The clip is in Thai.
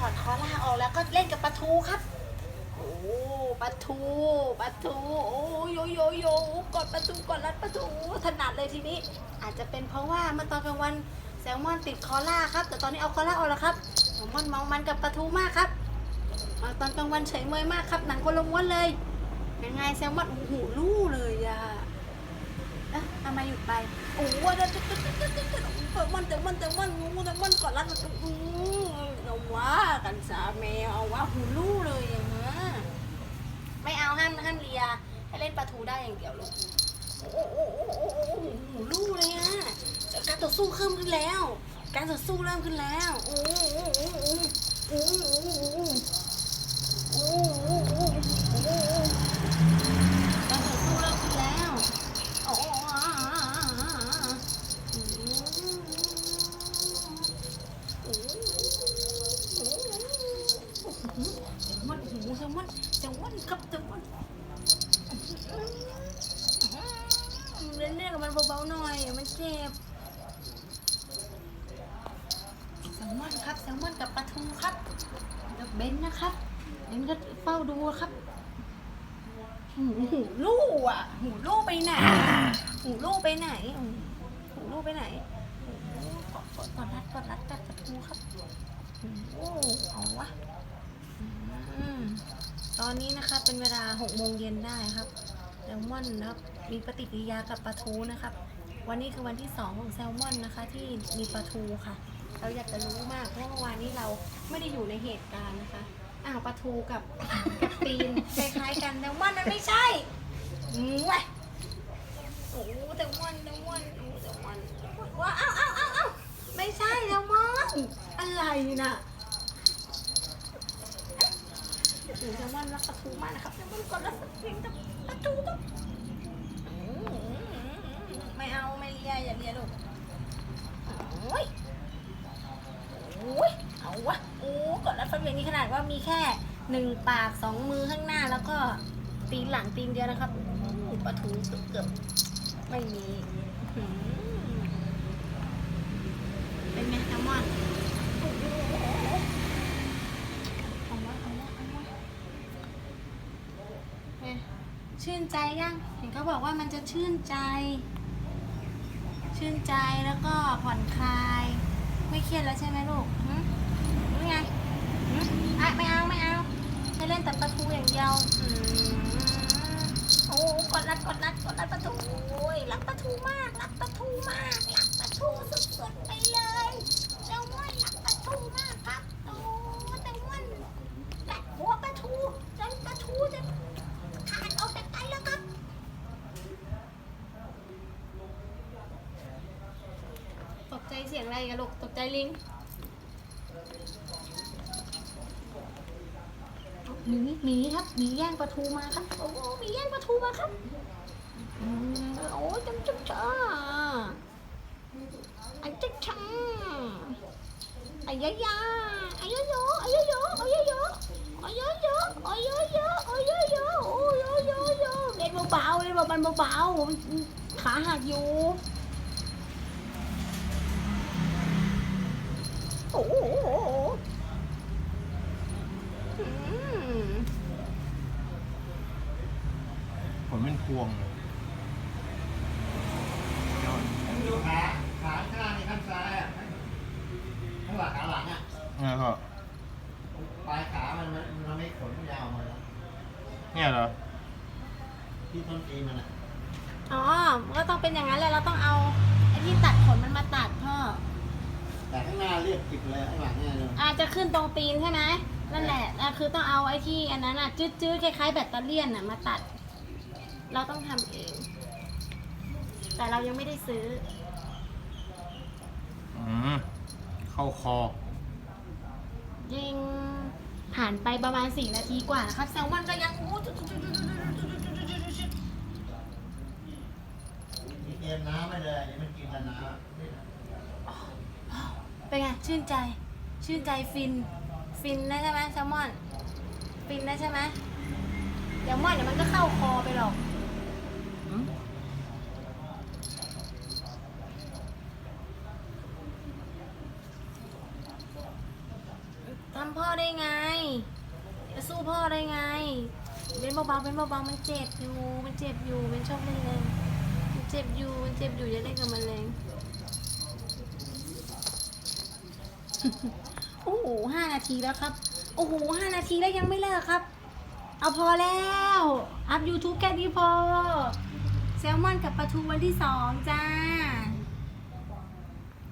ถอดคอล่าออกแล้วก็เล่นกับปลาทูครับ โอ้ปลาทูปลาทูโอ้โยโยโยกดปลาทูกดรัดปลาทูถนัดเลยทีนี้ อาจจะเป็นเพราะว่าเมื่อตอนกลางวันแซลมอนติดคอล่าครับ แต่ตอนนี้เอาคอล่าออกแล้วครับแซลมอนเมามันกับปลาทูมากครับมาตอนกลางวันเฉยเมยมากครับหนังคนละม้วนเลยยังไงแซลมอนโอ้โหลู่เลยอะ เอ๊ะทำไมหยุดไป โอ้โหเดี๋ยวเดี๋ยวเดี๋ยวเดี๋ยวเดี๋ยวเดี๋ยวแซลมอนแซลมอนแซลมอนงูแซลมอนกดรัดปลาทูอืมเอาว่ากันสาแมวเอาว่าหูลู่เลยอย่างเงี้ยไม่เอาห้ามห้ามเลีย ให้เล่นปลาทูได้อย่างเดียวลูก โอ้โหโอ้โหโอ้โหหูลูกเลยอะการต่อสู้เริ่มขึ้นแล้ว การต่อสู้เริ่มขึ้นแล้ว โอ้โหโอ้โหโอ้โหโอ้โหโอ้โห แซลมอนครับแซลมอนเล่นเล่นกับมันเบาๆหน่อยมันเจ็บแซลมอนครับแซลมอนกับปลาทูครับกับเบนนะครับเบนก็เฝ้าดูครับหูหูลู่อะ หูลู่ไปไหน หูลู่ไปไหน หูลู่ไปไหนโอ้กดกดกดรัดกดรัดกัดปลาทูครับโอ้เอาวะ ตอนนี้นะครับเป็นเวลาหกโมงเย็นได้ครับแซลมอนนะครับมีปฏิกิริยากับปลาทูนะครับ วันนี้คือวันที่ 2 ของแซลมอนนะคะ ที่มีปลาทูค่ะ เราอยากจะรู้มากเพราะเมื่อวานนี้เราไม่ได้อยู่ในเหตุการณ์นะคะอ้าวปลาทูกับกับตีนคล้ายๆกันแซลมอนมันไม่ใช่อืมเว้ยโอ้แซลมอนแซลมอนโอ้แซลมอนว้าอ้าวอ้าวอ้าวอ้าวไม่ใช่แซลมอนอะไรน่ะ โอ้แซลมอนรักปลาทูมากนะครับแซลมอนก็รักปลาทูกับปลาทูกับไม่เอาไม่เลียอย่าเลียลูกโอ้ยโอ้ยเอาวะโอ้กดรัดฟันเวียงนี่ขนาดว่ามีแค่หนึ่งปากสองมือข้างหน้าแล้วก็ตีนหลังตีนเดียวนะครับปลาทูเกือบไม่มีอื้อหือเป็นไงแซลมอนโอ้โหเอาวะเอาวะเอาวะไง ชื่นใจยังเห็นเขาบอกว่ามันจะชื่นใจ ชื่นใจแล้วก็ผ่อนคลาย ไม่เครียดแล้วใช่ไหมลูกหึนี่ไงหึอะไม่เอาไม่เอาให้เล่นแต่ประตูอย่างเดียวอืมโอ้กดรัดกดรัดกดรัดประตูโอ้ยรักประตูมากรักประตูมากรักประตูสุดๆไปเลยเจ้าม่อนรักประตูมากครับโอ้แต่ม่อนกัดหัวประตูจนประตูจะ ขาดออกจากกันแล้วครับ ตกใจ เสียงอะไรกันลูกตกใจลิงหมีหมีครับหมีแย่งปลาทูมาครับ โอ้โหมีแย่งปลาทูมาครับโอ้ยจังจังจ้าไอ้จังจ้าไอ้ยะยาไอ้ยะโยไอ้ยะโยไอ้ยะโยไอ้ยะโยไอ้ยะโยไอ้ยะโยโอ้ยโยโยเล่นเบาๆเล่นเบาๆเบาๆขาหักอยู่ โอ้โหอืม ผลเป็นพวงเลยอดดูขาขาข้างนี่ข้างซ้ายอะข้างหลังขาหลังอะแล้วก็ปลายขามันมันมันไม่ขนยาวมาแล้วเนี่ยเหรอที่ต้นตีนมันอะอ๋อมันก็ต้องเป็นอย่างนั้นแหละเราต้องเอาไอ้ที่ตัดขนมันมาตัดพ่อ แต่ข้างหน้าเรียบกิบเลยข้างหลังเนี่ยเลยอาจจะขึ้นตรงตีนใช่ไหมนั่นแหละอะคือต้องเอาไอ้ที่อันนั้นอะจืดๆคล้ายๆแบตเตอรี่ยนอะมาตัด เราต้องทำเอง แต่เรายังไม่ได้ซื้อ อืมเข้าคอ ยิงผ่านไปประมาณสี่นาทีกว่านะครับแซลมอนก็ยังอู้มีเตรียมน้ำไม่เลยเดี๋ยวมันกินแต่น้ เป็นไง ชื่นใจ ชื่นใจฟิน ฟินนะใช่ไหมแซลมอน ฟินนะใช่ไหมเดี๋ยวมอนเดี๋ยวมันก็เข้าคอไปหรอกหืมตำพ่อได้ไง จะสู้พ่อได้ไงเล่นเบาๆเป็นเบาๆมันเจ็บอยู่ มันเจ็บอยู่มันชอบเล่นแรงมันเจ็บอยู่ มันเจ็บอยู่อย่าเล่นกับมันแรง โอ้โหห้านาทีแล้วครับ โอ้โหห้านาทีแล้วยังไม่เลิกครับ เอาพอแล้ว อัพ YouTube แค่นี้พอ แซลมอนกับปลาทูวันที่สองจ้า